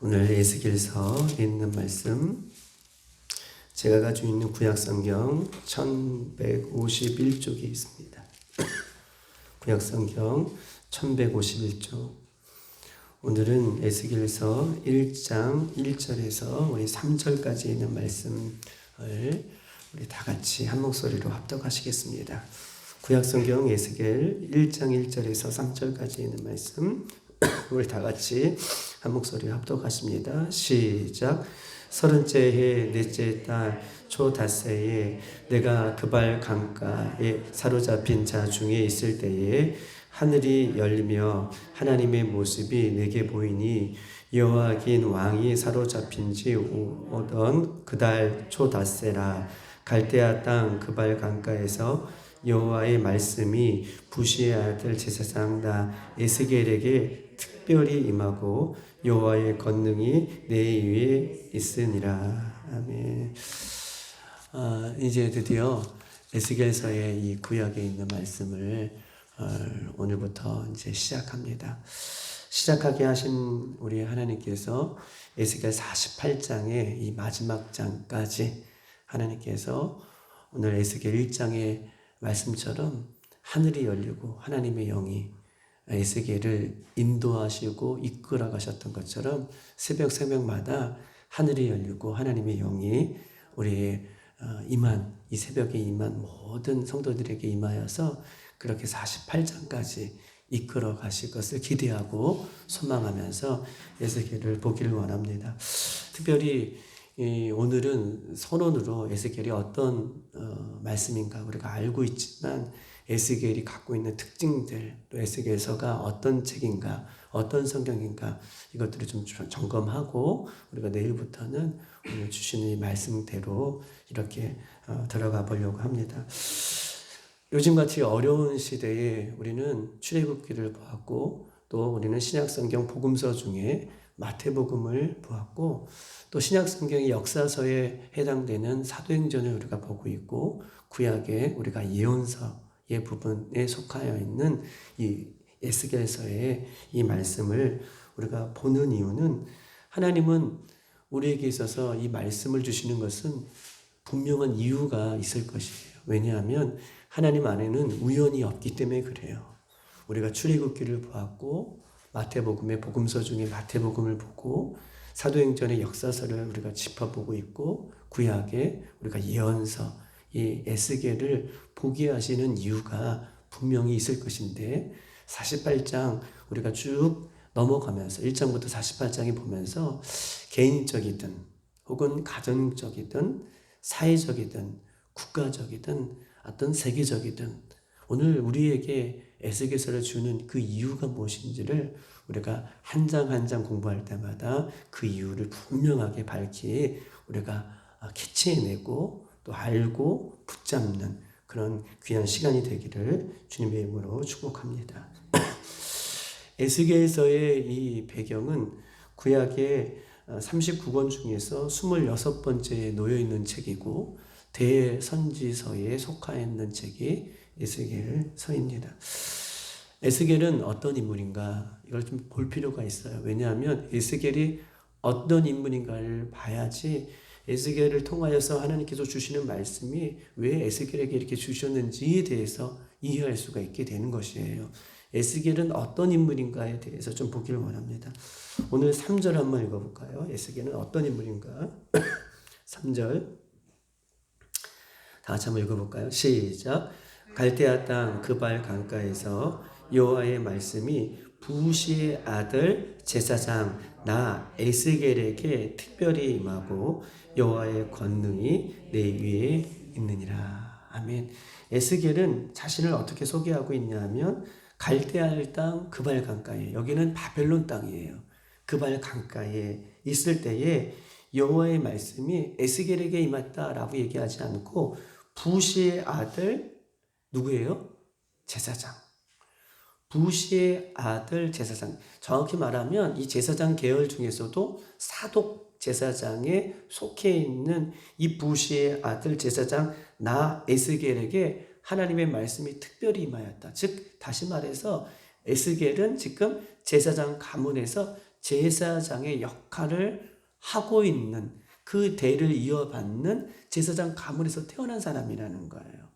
오늘 에스겔서 있는 말씀 제가 가지고 있는 구약성경 1151쪽에 있습니다. 구약성경 1151쪽 오늘은 에스겔서 1장 1절에서 우리 3절까지 있는 말씀을 우리 다 같이 한 목소리로 합독하시겠습니다. 구약성경 에스겔 1장 1절에서 3절까지 있는 말씀 우리 다 같이 한 목소리 합독하십니다. 시작. 서른째 해 넷째 달 초닷새에 내가 그발 강가에 사로잡힌 자 중에 있을 때에 하늘이 열리며 하나님의 모습이 내게 보이니 여호와긴 왕이 사로잡힌 지 오던 그달 초닷새라 갈대아 땅 그발 강가에서 여호와의 말씀이 부시의 아들 제사장 나 에스겔에게 특별히 임하고 여호와의 권능이 내 위에 있으니라 아멘. 아, 이제 드디어 에스겔서의 이 구약에 있는 말씀을 어, 오늘부터 이제 시작합니다. 시작하게 하신 우리 하나님께서 에스겔 48장의 이 마지막 장까지 하나님께서 오늘 에스겔 1장의 말씀처럼 하늘이 열리고 하나님의 영이 에스겔을 인도하시고 이끌어 가셨던 것처럼 새벽 새벽마다 하늘이 열리고 하나님의 영이 우리 임한 이 새벽에 임한 모든 성도들에게 임하여서 그렇게 48장까지 이끌어 가실 것을 기대하고 소망하면서 에스겔을 보기를 원합니다. 특별히 오늘은 선언으로 에스겔이 어떤 어, 말씀인가 우리가 알고 있지만 에스겔이 갖고 있는 특징들 또 에스겔서가 어떤 책인가 어떤 성경인가 이것들을 좀 점검하고 우리가 내일부터는 오늘 주시는 이 말씀대로 이렇게 어, 들어가 보려고 합니다. 요즘같이 어려운 시대에 우리는 출애굽기를 보았고 또 우리는 신약성경 복음서 중에 마태복음을 보았고 또 신약성경의 역사서에 해당되는 사도행전을 우리가 보고 있고 구약에 우리가 예언서 의 부분에 속하여 있는 이 에스겔서의 이 말씀을 우리가 보는 이유는 하나님은 우리에게 있어서 이 말씀을 주시는 것은 분명한 이유가 있을 것이에요. 왜냐하면 하나님 안에는 우연이 없기 때문에 그래요. 우리가 출애굽기를 보았고 마태복음의 복음서 중에 마태복음을 보고 사도행전의 역사서를 우리가 짚어보고 있고 구약에 우리가 예언서 이 에스겔을 보게 하시는 이유가 분명히 있을 것인데 48장 우리가 쭉 넘어가면서 1장부터 48장이 보면서 개인적이든 혹은 가정적이든 사회적이든 국가적이든 어떤 세계적이든 오늘 우리에게 에스겔서를 주는 그 이유가 무엇인지를 우리가 한 장 한 장 공부할 때마다 그 이유를 분명하게 밝히 우리가 캐치해내고 또 알고 붙잡는 그런 귀한 시간이 되기를 주님의 이름으로 축복합니다. 에스겔서의 이 배경은 구약의 39권 중에서 26번째에 놓여 있는 책이고 대선지서에 속하 있는 책이 에스겔서입니다. 에스겔은 어떤 인물인가 이걸 좀 볼 필요가 있어요. 왜냐하면 에스겔이 어떤 인물인가를 봐야지 에스겔을 통하여서 하나님께서 주시는 말씀이 왜 에스겔에게 이렇게 주셨는지에 대해서 이해할 수가 있게 되는 것이에요. 에스겔은 어떤 인물인가에 대해서 좀 보기를 원합니다. 오늘 3절 한번 읽어볼까요? 에스겔은 어떤 인물인가? 3절 다 같이 한번 읽어볼까요? 시작 갈대아 땅 그발 강가에서 여호와의 말씀이 부시의 아들 제사장 나 에스겔에게 특별히 임하고 여호와의 권능이 내 위에 있느니라. 아멘. 에스겔은 자신을 어떻게 소개하고 있냐면 갈대아 땅 그발 강가에 여기는 바벨론 땅이에요. 그발 강가에 있을 때에 여호와의 말씀이 에스겔에게 임했다라고 얘기하지 않고 부시의 아들 누구예요? 제사장. 부시의 아들 제사장. 정확히 말하면 이 제사장 계열 중에서도 사독 제사장에 속해 있는 이 부시의 아들 제사장 나 에스겔에게 하나님의 말씀이 특별히 임하였다. 즉 다시 말해서 에스겔은 지금 제사장 가문에서 제사장의 역할을 하고 있는 그 대를 이어받는 제사장 가문에서 태어난 사람이라는 거예요.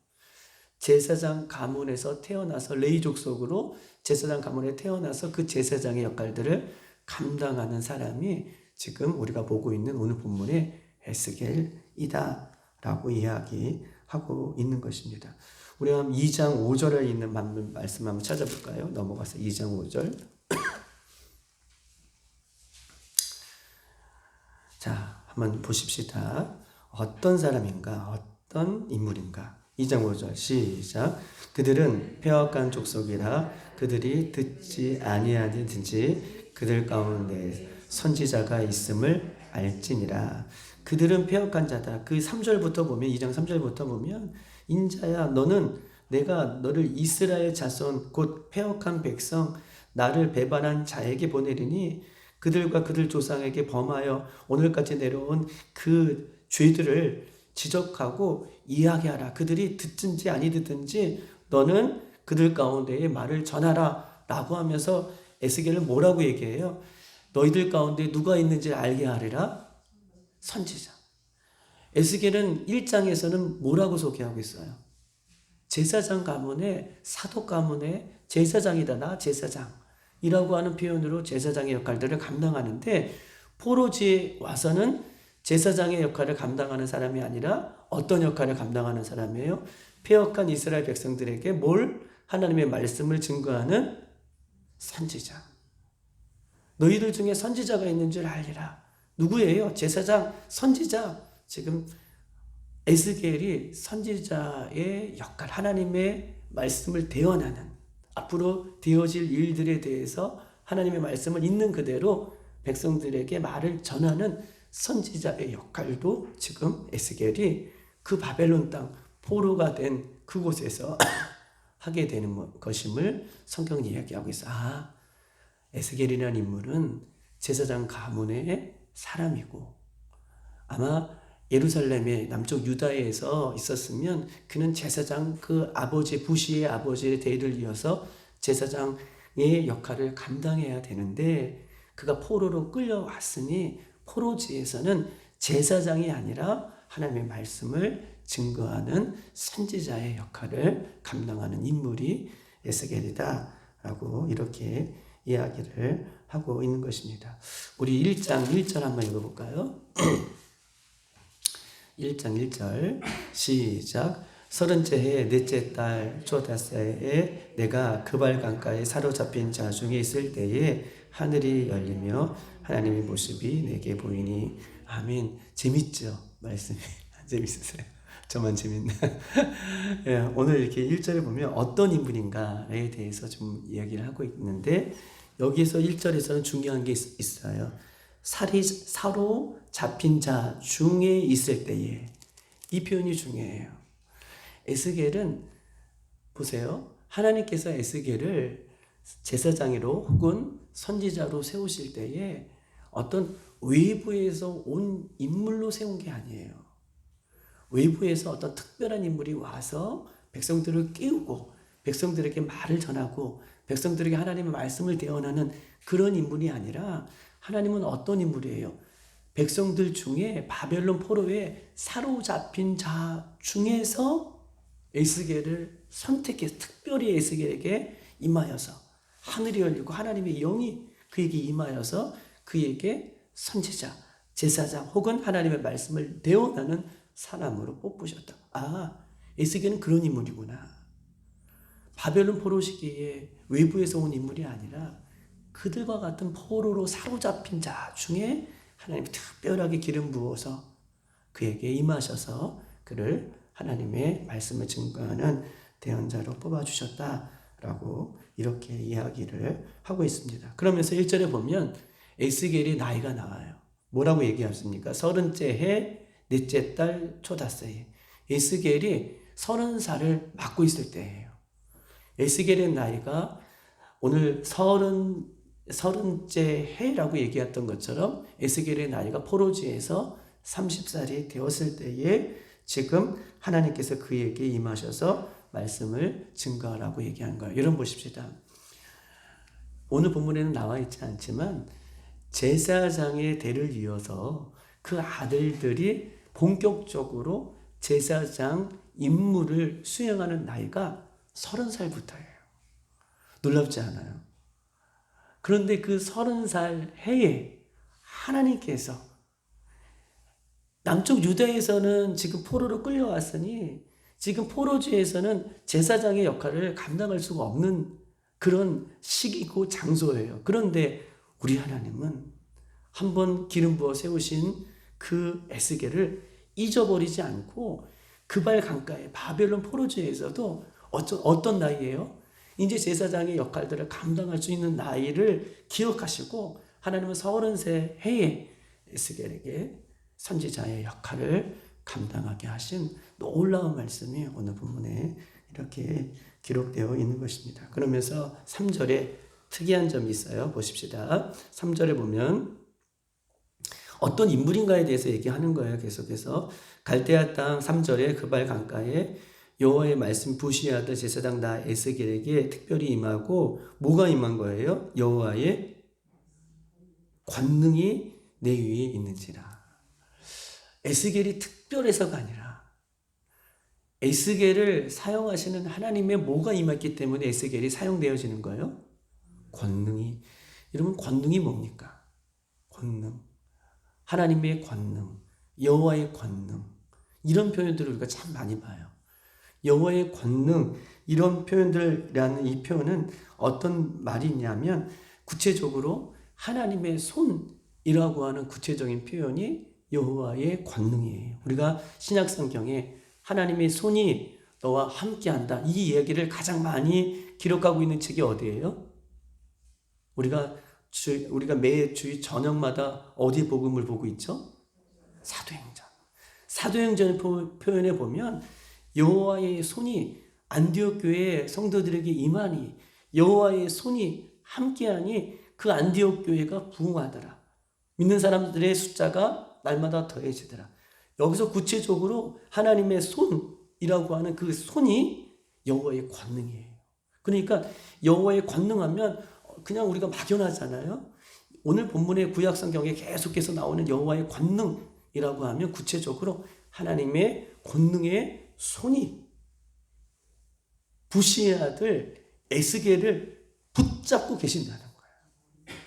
제사장 가문에서 태어나서 레이 족 속으로 제사장 가문에 태어나서 그 제사장의 역할들을 감당하는 사람이 지금 우리가 보고 있는 오늘 본문의 에스겔이다라고 이야기하고 있는 것입니다. 우리가 2장 5절에 있는 말씀 한번 찾아볼까요? 넘어가서 2장 5절. 자, 한번 보십시다. 어떤 사람인가? 어떤 인물인가? 2장 5절 시작. 그들은 폐역한 족속이라 그들이 듣지 아니하든지 그들 가운데 선지자가 있음을 알지니라. 그들은 폐역한 자다. 그 3절부터 보면 2장 3절부터 보면 인자야 너는 내가 너를 이스라엘 자손 곧 폐역한 백성 나를 배반한 자에게 보내리니 그들과 그들 조상에게 범하여 오늘까지 내려온 그 죄들을 지적하고 이야기하라. 그들이 듣든지 아니 듣든지 너는 그들 가운데에 말을 전하라. 라고 하면서 에스겔은 뭐라고 얘기해요? 너희들 가운데 누가 있는지 알게 하리라. 선지자. 에스겔은 1장에서는 뭐라고 소개하고 있어요? 제사장 가문의 사도 가문의 제사장이다. 나 제사장. 이라고 하는 표현으로 제사장의 역할들을 감당하는데 포로지에 와서는 제사장의 역할을 감당하는 사람이 아니라 어떤 역할을 감당하는 사람이에요? 폐역한 이스라엘 백성들에게 뭘 하나님의 말씀을 증거하는 선지자. 너희들 중에 선지자가 있는 줄 알리라. 누구예요? 제사장, 선지자. 지금 에스겔이 선지자의 역할, 하나님의 말씀을 대언하는 앞으로 되어질 일들에 대해서 하나님의 말씀을 있는 그대로 백성들에게 말을 전하는 선지자의 역할도 지금 에스겔이 그 바벨론 땅 포로가 된 그곳에서 하게 되는 것임을 성경이 이야기하고 있어. 아, 에스겔이라는 인물은 제사장 가문의 사람이고 아마 예루살렘의 남쪽 유다에서 있었으면 그는 제사장 그 아버지 부시의 아버지의 대를 이어서 제사장의 역할을 감당해야 되는데 그가 포로로 끌려왔으니 포로지에서는 제사장이 아니라 하나님의 말씀을 증거하는 선지자의 역할을 감당하는 인물이 에스겔이다라고 이렇게 이야기를 하고 있는 것입니다. 우리 1장 1절 한번 읽어볼까요? 1장 1절 시작 서른째 해 넷째 달 초다새에 내가 그발 강가에 사로잡힌 자 중에 있을 때에 하늘이 열리며 하나님의 모습이 내게 보이니. 아멘. 재밌죠? 말씀이. 재밌으세요? 저만 재밌네 예, 오늘 이렇게 1절에 보면 어떤 인물인가에 대해서 좀 이야기를 하고 있는데 여기서 1절에서는 중요한 게 있, 어요. 살이 사로 잡힌 자 중에 있을 때에. 이 표현이 중요해요. 에스겔은 보세요. 하나님께서 에스겔을 제사장으로 혹은 선지자로 세우실 때에 어떤 외부에서 온 인물로 세운 게 아니에요. 외부에서 어떤 특별한 인물이 와서 백성들을 깨우고 백성들에게 말을 전하고 백성들에게 하나님의 말씀을 대언하는 그런 인물이 아니라 하나님은 어떤 인물이에요? 백성들 중에 바벨론 포로에 사로잡힌 자 중에서 에스겔을 선택해서 특별히 에스겔에게 임하여서 하늘이 열리고 하나님의 영이 그에게 임하여서 그에게 선지자, 제사장 혹은 하나님의 말씀을 대원하는 사람으로 뽑으셨다. 아, 에스겔은 그런 인물이구나. 바벨론 포로 시기에 외부에서 온 인물이 아니라 그들과 같은 포로로 사로잡힌 자 중에 하나님이 특별하게 기름 부어서 그에게 임하셔서 그를 하나님의 말씀을 증거하는 대언자로 뽑아주셨다라고 이렇게 이야기를 하고 있습니다. 그러면서 1절에 보면 에스겔이 나이가 나와요. 뭐라고 얘기하십니까? 서른째 해, 넷째 달, 초다세에. 에스겔이 서른 살을 맞고 있을 때예요. 에스겔의 나이가 오늘 서른 서른째 해라고 얘기했던 것처럼 에스겔의 나이가 포로지에서 30살이 되었을 때에 지금 하나님께서 그에게 임하셔서 말씀을 증거하라고 얘기한 거예요. 여러분 보십시다. 오늘 본문에는 나와 있지 않지만 제사장의 대를 이어서 그 아들들이 본격적으로 제사장 임무를 수행하는 나이가 서른 살부터예요. 놀랍지 않아요? 그런데 그 서른 살 해에 하나님께서 남쪽 유다에서는 지금 포로로 끌려왔으니 지금 포로지에서는 제사장의 역할을 감당할 수가 없는 그런 시기고 장소예요. 그런데 우리 하나님은 한번 기름 부어 세우신 그 에스겔을 잊어버리지 않고 그발 강가의 바벨론 포로지에서도 어떤, 어떤 나이예요? 이제 제사장의 역할들을 감당할 수 있는 나이를 기억하시고 하나님은 서른세 해에 에스겔에게 선지자의 역할을 감당하게 하신 놀라운 말씀이 오늘 본문에 이렇게 기록되어 있는 것입니다. 그러면서 3절에 특이한 점이 있어요. 보십시다. 3절에 보면 어떤 인물인가에 대해서 얘기하는 거예요. 계속해서 갈대아 땅 3절에 그발 강가에 여호와의 말씀 부시하듯 제사장 나 에스겔에게 특별히 임하고 뭐가 임한 거예요? 여호와의 권능이 내 위에 있는지라. 에스겔이 특별해서가 아니라 에스겔을 사용하시는 하나님의 뭐가 임했기 때문에 에스겔이 사용되어지는 거예요? 권능이. 여러분 권능이 뭡니까? 권능. 하나님의 권능, 여호와의 권능. 이런 표현들을 우리가 참 많이 봐요. 여호와의 권능 이런 표현들이라는 이 표현은 어떤 말이냐면 구체적으로 하나님의 손이라고 하는 구체적인 표현이 여호와의 권능이에요. 우리가 신약 성경에 하나님의 손이 너와 함께한다. 이 이야기를 가장 많이 기록하고 있는 책이 어디예요? 우리가 주, 우리가 매 주일 저녁마다 어디 복음을 보고 있죠? 사도행전. 사도행전 표현에 보면 여호와의 손이 안디옥 교회 성도들에게 임하니 여호와의 손이 함께하니 그 안디옥 교회가 부흥하더라. 믿는 사람들의 숫자가 날마다 더해지더라. 여기서 구체적으로 하나님의 손이라고 하는 그 손이 여호와의 권능이에요. 그러니까 여호와의 권능하면 그냥 우리가 막연하잖아요. 오늘 본문의 구약 성경에 계속해서 나오는 여호와의 권능이라고 하면 구체적으로 하나님의 권능의 손이 부시의 아들 에스겔을 붙잡고 계신다는 거예요.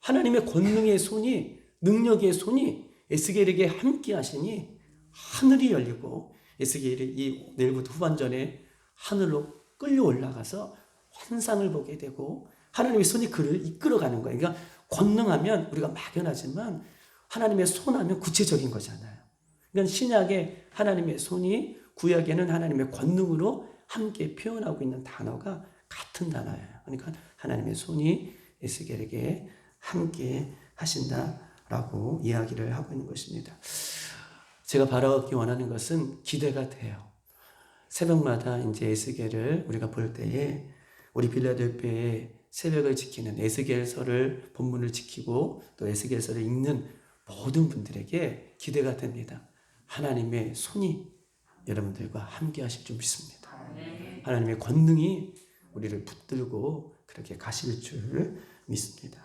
하나님의 권능의 손이 능력의 손이 에스겔에게 함께 하시니 하늘이 열리고 에스겔이 이 내일부터 후반전에 하늘로 끌려 올라가서 환상을 보게 되고 하나님의 손이 그를 이끌어가는 거예요. 그러니까 권능하면 우리가 막연하지만 하나님의 손하면 구체적인 거잖아요. 그러니까 신약에 하나님의 손이 구약에는 하나님의 권능으로 함께 표현하고 있는 단어가 같은 단어예요. 그러니까 하나님의 손이 에스겔에게 함께 하신다 라고 이야기를 하고 있는 것입니다. 제가 바라기 원하는 것은 기대가 돼요. 새벽마다 이제 에스겔을 우리가 볼 때에 우리 빌라델피아의 새벽을 지키는 에스겔서를 본문을 지키고 또 에스겔서를 읽는 모든 분들에게 기대가 됩니다. 하나님의 손이 여러분들과 함께 하실 줄 믿습니다. 하나님의 권능이 우리를 붙들고 그렇게 가실 줄 믿습니다.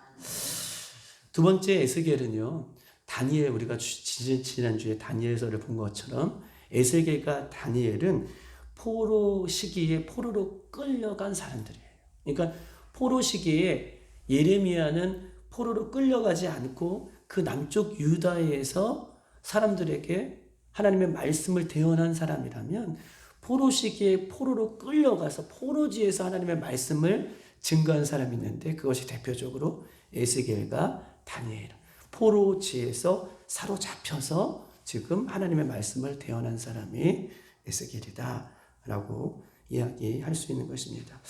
두 번째 에스겔은요. 다니엘 우리가 지난주에 다니엘서를 본 것처럼 에스겔과 다니엘은 포로 시기에 포로로 끌려간 사람들이에요. 그러니까 포로 시기에 예레미야는 포로로 끌려가지 않고 그 남쪽 유다에서 사람들에게 하나님의 말씀을 대언한 사람이라면 포로 시기에 포로로 끌려가서 포로지에서 하나님의 말씀을 증거한 사람이 있는데 그것이 대표적으로 에스겔과 다니엘. 포로지에서 사로잡혀서 지금 하나님의 말씀을 대언한 사람이 에스겔이다 라고 이야기할 수 있는 것입니다.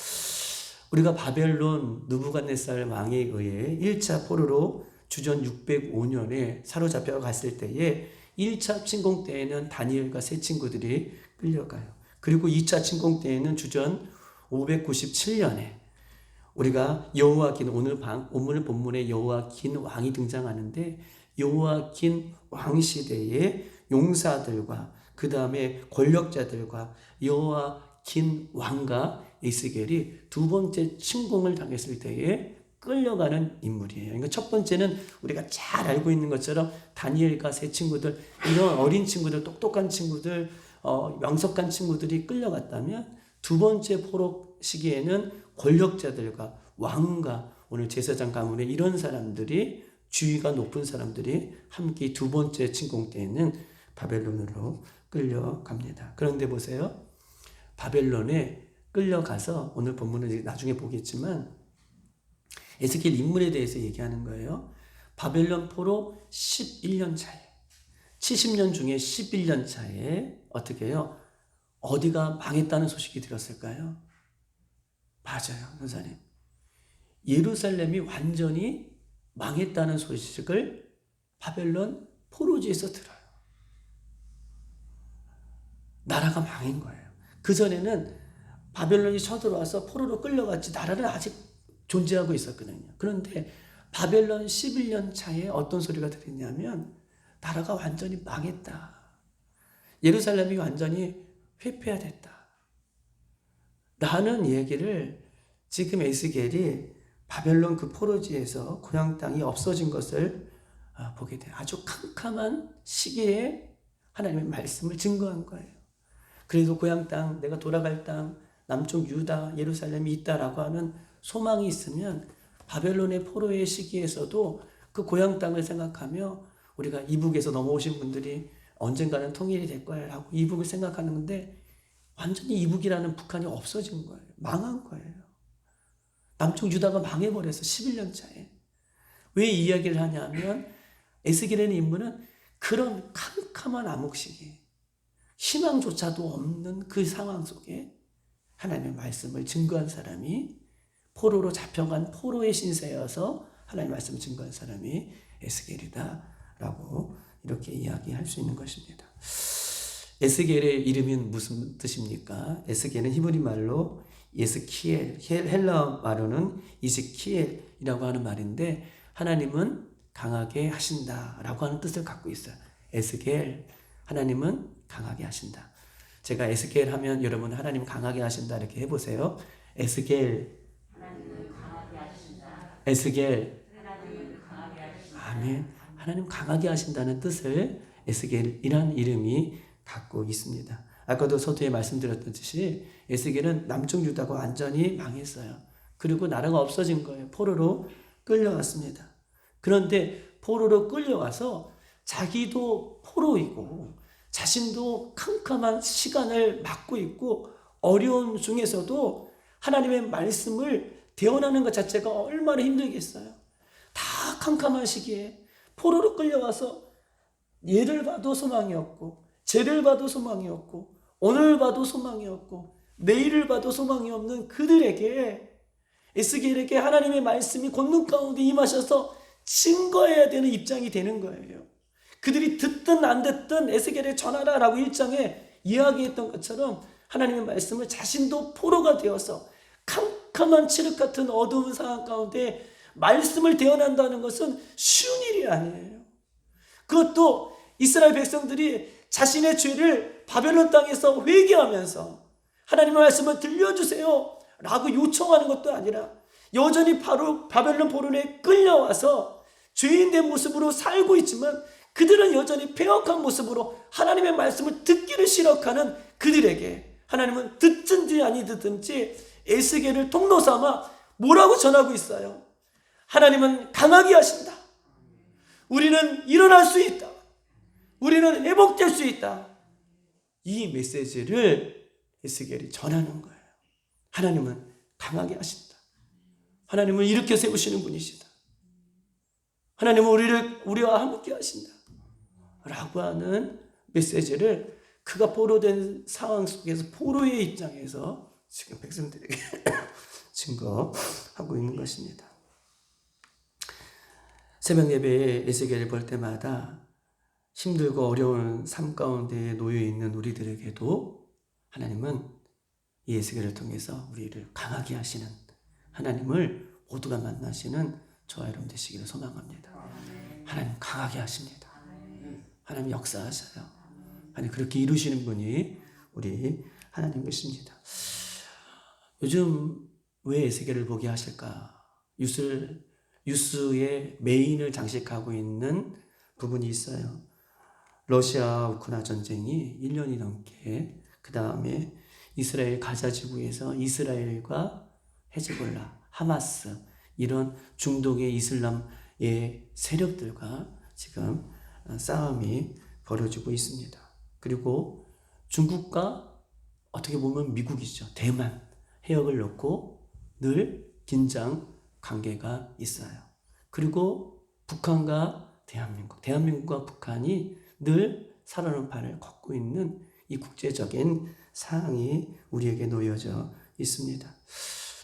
우리가 바벨론 누부갓네살 왕에 의해 1차 포로로 주전 605년에 사로잡혀 갔을 때에 1차 침공 때에는 다니엘과 세 친구들이 끌려가요. 그리고 2차 침공 때에는 주전 597년에 우리가 여호와긴 오늘 방 오늘 본문에 여호와긴 왕이 등장하는데 여호와긴 왕 시대의 용사들과 그 다음에 권력자들과 여호와긴 왕과 이스겔이 두 번째 침공을 당했을 때에 끌려가는 인물이에요. 그러니까 첫 번째는 우리가 잘 알고 있는 것처럼 다니엘과 세 친구들 이런 어린 친구들 똑똑한 친구들 어, 명석한 친구들이 끌려갔다면 두 번째 포로 시기에는 권력자들과 왕과 오늘 제사장 가문의 이런 사람들이 주위가 높은 사람들이 함께 두 번째 침공 때에는 바벨론으로 끌려갑니다. 그런데 보세요. 바벨론에 끌려가서 오늘 본문은 나중에 보겠지만 에스겔 인물에 대해서 얘기하는 거예요. 바벨론 포로 11년 차에 70년 중에 11년 차에 어떻게 해요? 어디가 망했다는 소식이 들었을까요? 맞아요, 선사님. 예루살렘이 완전히 망했다는 소식을 바벨론 포로지에서 들어요. 나라가 망한 거예요. 그 전에는 바벨론이 쳐들어와서 포로로 끌려갔지 나라는 아직 존재하고 있었거든요. 그런데 바벨론 11년 차에 어떤 소리가 들렸냐면 나라가 완전히 망했다. 예루살렘이 완전히 회폐화됐다. 라는 얘기를 지금 에스겔이 바벨론 그 포로지에서 고향 땅이 없어진 것을 아, 보게 돼요. 아주 캄캄한 시기에 하나님의 말씀을 증거한 거예요. 그래도 고향 땅, 내가 돌아갈 땅, 남쪽 유다, 예루살렘이 있다라고 하는 소망이 있으면 바벨론의 포로의 시기에서도 그 고향 땅을 생각하며 우리가 이북에서 넘어오신 분들이 언젠가는 통일이 될 거야 라고 이북을 생각하는 건데 완전히 이북이라는 북한이 없어진 거예요. 망한 거예요. 남쪽 유다가 망해버려서 11년 차에. 왜이 이야기를 하냐면 에스겔의 인물은 그런 캄캄한 암흑 시기 희망조차도 없는 그 상황 속에 하나님의 말씀을 증거한 사람이 포로로 잡혀간 포로의 신세여서 하나님의 말씀을 증거한 사람이 에스겔이다라고 이렇게 이야기할 수 있는 것입니다. 에스겔의 이름이 무슨 뜻입니까? 에스겔은 히브리 말로 예스키엘, 헬라 말로는 이스키엘이라고 하는 말인데 하나님은 강하게 하신다라고 하는 뜻을 갖고 있어요. 에스겔, 하나님은 강하게 하신다. 제가 에스겔 하면 여러분 하나님 강하게 하신다 이렇게 해보세요. 에스겔, 에스겔, 아멘. 하나님 강하게 하신다는 뜻을 에스겔이라는 이름이 갖고 있습니다. 아까도 서두에 말씀드렸듯이 에스겔은 남쪽 유다가 완전히 망했어요. 그리고 나라가 없어진 거예요. 포로로 끌려왔습니다. 그런데 포로로 끌려와서 자기도 포로이고 자신도 캄캄한 시간을 맞고 있고 어려움 중에서도 하나님의 말씀을 대언하는 것 자체가 얼마나 힘들겠어요. 다 캄캄한 시기에 포로로 끌려와서 얘를 봐도 소망이 없고 쟤를 봐도 소망이 없고 오늘 봐도 소망이 없고 내일을 봐도 소망이 없는 그들에게 에스겔에게 하나님의 말씀이 권능 가운데 임하셔서 증거해야 되는 입장이 되는 거예요. 그들이 듣든 안 듣든 에스겔에 전하라라고 일장에 이야기했던 것처럼 하나님의 말씀을 자신도 포로가 되어서 캄캄한 칠흑 같은 어두운 상황 가운데 말씀을 대언한다는 것은 쉬운 일이 아니에요. 그것도 이스라엘 백성들이 자신의 죄를 바벨론 땅에서 회개하면서 하나님의 말씀을 들려주세요 라고 요청하는 것도 아니라 여전히 바로 바벨론 포로에 끌려와서 죄인된 모습으로 살고 있지만 그들은 여전히 폐역한 모습으로 하나님의 말씀을 듣기를 싫어하는 그들에게 하나님은 듣든지 아니 듣든지 에스겔을 통로 삼아 뭐라고 전하고 있어요? 하나님은 강하게 하신다. 우리는 일어날 수 있다. 우리는 회복될 수 있다. 이 메시지를 에스겔이 전하는 거예요. 하나님은 강하게 하신다. 하나님은 이렇게 세우시는 분이시다. 하나님은 우리를 우리와 함께 하신다. 라고 하는 메시지를 그가 포로된 상황 속에서 포로의 입장에서 지금 백성들에게 증거하고 있는 것입니다. 새벽 예배에 에스겔을 볼 때마다 힘들고 어려운 삶 가운데 놓여 있는 우리들에게도 하나님은 이 에스겔을 통해서 우리를 강하게 하시는 하나님을 모두가 만나시는 저와 여러분 되시기를 소망합니다. 하나님 강하게 하십니다. 하나님 역사하셔요. 하나님 그렇게 이루시는 분이 우리 하나님 것입니다. 요즘 왜 에스겔을 보게 하실까? 유스, 유스의 메인을 장식하고 있는 부분이 있어요. 러시아 우크라 전쟁이 1년이 넘게 그 다음에 이스라엘 가자 지구에서 이스라엘과 헤즈볼라, 하마스 이런 중동의 이슬람의 세력들과 지금 싸움이 벌어지고 있습니다. 그리고 중국과 어떻게 보면 미국이죠. 대만 해역을 놓고 늘 긴장 관계가 있어요. 그리고 북한과 대한민국, 대한민국과 북한이 늘 살아는 발을 걷고 있는 이 국제적인 상황이 우리에게 놓여져 있습니다.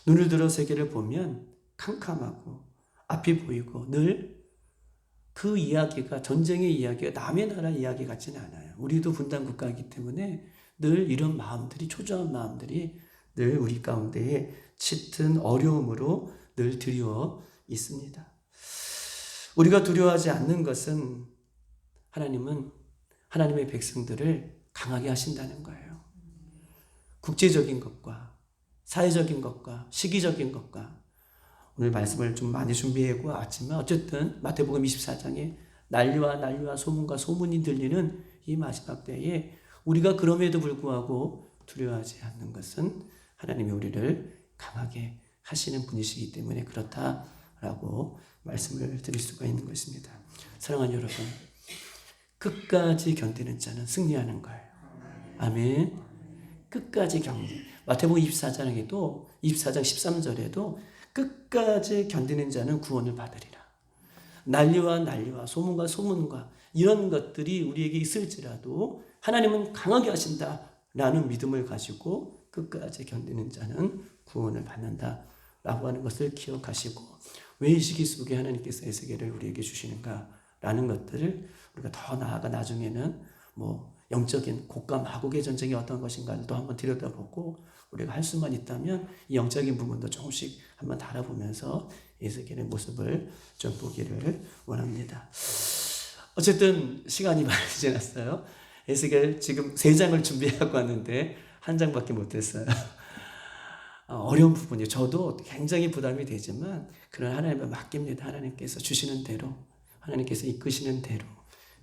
눈을 들어 세계를 보면 캄캄하고 앞이 보이고 늘 그 이야기가 전쟁의 이야기가 남의 나라 이야기 같지는 않아요. 우리도 분단 국가이기 때문에 늘 이런 마음들이 초조한 마음들이 늘 우리 가운데에 짙은 어려움으로 늘 드리워 있습니다. 우리가 두려워하지 않는 것은 하나님은 하나님의 백성들을 강하게 하신다는 거예요. 국제적인 것과 사회적인 것과 시기적인 것과 오늘 말씀을 좀 많이 준비해 왔지만 어쨌든 마태복음 24장에 난리와 난리와 소문과 소문이 들리는 이 마지막 때에 우리가 그럼에도 불구하고 두려워하지 않는 것은 하나님이 우리를 강하게 하시는 분이시기 때문에 그렇다라고 말씀을 드릴 수가 있는 것입니다. 사랑하는 여러분, 끝까지 견디는 자는 승리하는 거예요. 아멘. 끝까지 견디. 마태복음 24장에도 24장 13절에도 끝까지 견디는 자는 구원을 받으리라. 난리와 난리와 소문과 소문과 이런 것들이 우리에게 있을지라도 하나님은 강하게 하신다라는 믿음을 가지고 끝까지 견디는 자는 구원을 받는다라고 하는 것을 기억하시고 왜 이 시기 속에 하나님께서 에스겔을 우리에게 주시는가 라는 것들을 우리가 더 나아가 나중에는 뭐 영적인 곡과 마곡의 전쟁이 어떤 것인가를 또 한번 들여다보고 우리가 할 수만 있다면 이 영적인 부분도 조금씩 한번 달아보면서 에스겔의 모습을 좀 보기를 원합니다. 어쨌든 시간이 많이 지났어요. 에스겔 지금 세 장을 준비하고 왔는데 한 장밖에 못했어요. 어, 어려운 부분이에요. 저도 굉장히 부담이 되지만 그런 하나님을 맡깁니다. 하나님께서 주시는 대로 하나님께서 이끄시는 대로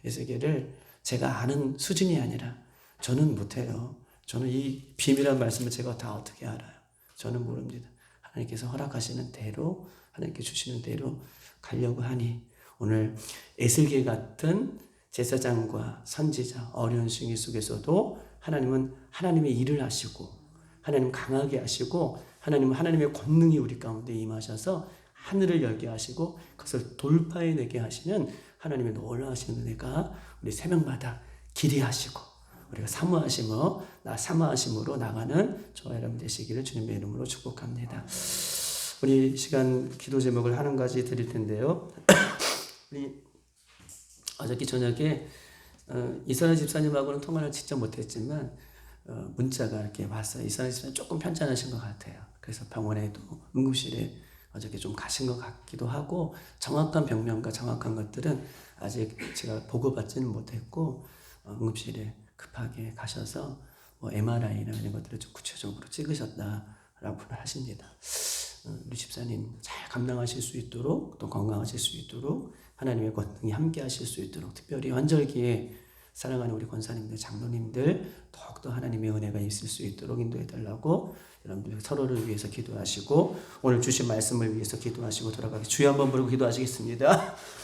에스겔을 제가 아는 수준이 아니라 저는 못해요. 저는 이 비밀한 말씀을 제가 다 어떻게 알아요? 저는 모릅니다. 하나님께서 허락하시는 대로 하나님께 주시는 대로 가려고 하니 오늘 에슬겔 같은 제사장과 선지자 어려운 시기 속에서도 하나님은 하나님의 일을 하시고 하나님 강하게 하시고 하나님은 하나님의 권능이 우리 가운데 임하셔서 하늘을 열게 하시고 그것을 돌파해내게 하시는 하나님의 놀라우신 은혜가 우리 세 명마다 길이 하시고 우리가 사모하심으로 나 사모하심으로 나가는 저와 여러분 되시기를 주님의 이름으로 축복합니다. 우리 시간 기도 제목을 하는 가지 드릴 텐데요. 우리 어저께 저녁에 어, 이선아 집사님하고는 통화를 직접 못했지만 어, 문자가 이렇게 왔어요. 이선아 집사님 조금 편찮으신 것 같아요. 그래서 병원에도 응급실에 어저께 좀 가신 것 같기도 하고 정확한 병명과 정확한 것들은 아직 제가 보고받지는 못했고 어, 응급실에 급하게 가셔서 뭐 MRI나 이런 것들을 좀 구체적으로 찍으셨다라고 하십니다. 어, 우리 집사님 잘 감당하실 수 있도록 또 건강하실 수 있도록 하나님의 권능이 함께 하실 수 있도록 특별히 환절기에 사랑하는 우리 권사님들, 장로님들 더욱더 하나님의 은혜가 있을 수 있도록 인도해 달라고 여러분들 서로를 위해서 기도하시고 오늘 주신 말씀을 위해서 기도하시고 돌아가기 주여 한번 부르고 기도하시겠습니다.